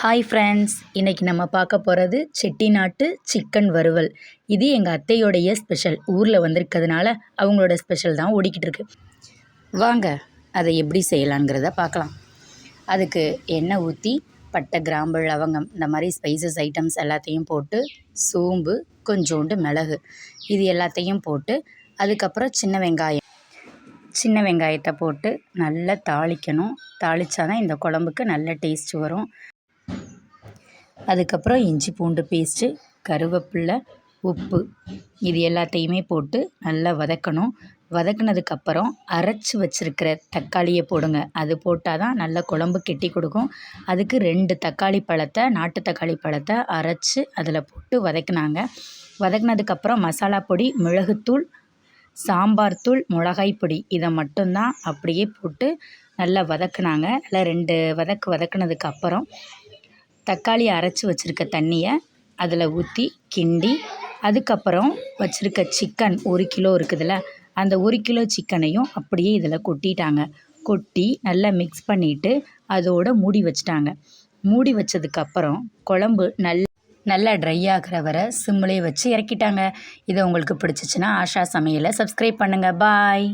Hi friends இன்றைக்கி நம்ம பார்க்க போகிறது செட்டிநாட்டு சிக்கன் வறுவல். இது எங்கள் அத்தையோடைய ஸ்பெஷல் ஊரில் வந்திருக்கிறதுனால அவங்களோட ஸ்பெஷல் தான் ஓடிக்கிட்டு இருக்கு. வாங்க அதை எப்படி செய்யலாங்கிறத பார்க்கலாம். அதுக்கு எண்ணெய் ஊற்றி பட்டை கிராம்பு லவங்கம் இந்த மாதிரி ஸ்பைசஸ் ஐட்டம்ஸ் எல்லாத்தையும் போட்டு சோம்பு கொஞ்சோண்டு மிளகு இது எல்லாத்தையும் போட்டு அதுக்கப்புறம் சின்ன வெங்காயம். சின்ன வெங்காயத்தை போட்டு நல்லா தாளிக்கணும். தாளித்தா தான் இந்த குழம்புக்கு நல்ல டேஸ்ட் வரும். அதுக்கப்புறம் இஞ்சி பூண்டு பேஸ்ட்டு கருவேப்பில்லை உப்பு இது எல்லாத்தையுமே போட்டு நல்லா வதக்கணும். வதக்குனதுக்கப்புறம் அரைச்சி வச்சுருக்கிற தக்காளியை போடுங்க. அது போட்டால் தான் நல்ல குழம்பு கெட்டி கொடுக்கும். அதுக்கு ரெண்டு தக்காளி பழத்தை நாட்டு தக்காளி பழத்தை அரைச்சி அதில் போட்டு வதக்குனாங்க. வதக்குனதுக்கப்புறம் மசாலா பொடி மிளகுத்தூள் சாம்பார் தூள் மிளகாய் பொடி இதை மட்டும்தான் அப்படியே போட்டு நல்லா வதக்குனாங்க. நல்லா ரெண்டு வதக்கு வதக்குனதுக்கப்புறம் தக்காளி அரைச்சி வச்சுருக்க தண்ணியை அதில் ஊற்றி கிண்டி அதுக்கப்புறம் வச்சுருக்க சிக்கன் ஒரு கிலோ இருக்குதுல்ல அந்த ஒரு கிலோ சிக்கனையும் அப்படியே இதில் கொட்டிட்டாங்க. கொட்டி நல்லா மிக்ஸ் பண்ணிவிட்டு அதோட மூடி வச்சுட்டாங்க. மூடி வச்சதுக்கப்புறம் குழம்பு நல் நல்லா ட்ரை ஆகிற வரை சிம்மிலே வச்சு இறக்கிட்டாங்க. இது உங்களுக்கு பிடிச்சிச்சின்னா ஆஷா சமையலை சப்ஸ்கிரைப் பண்ணுங்கள் பாய்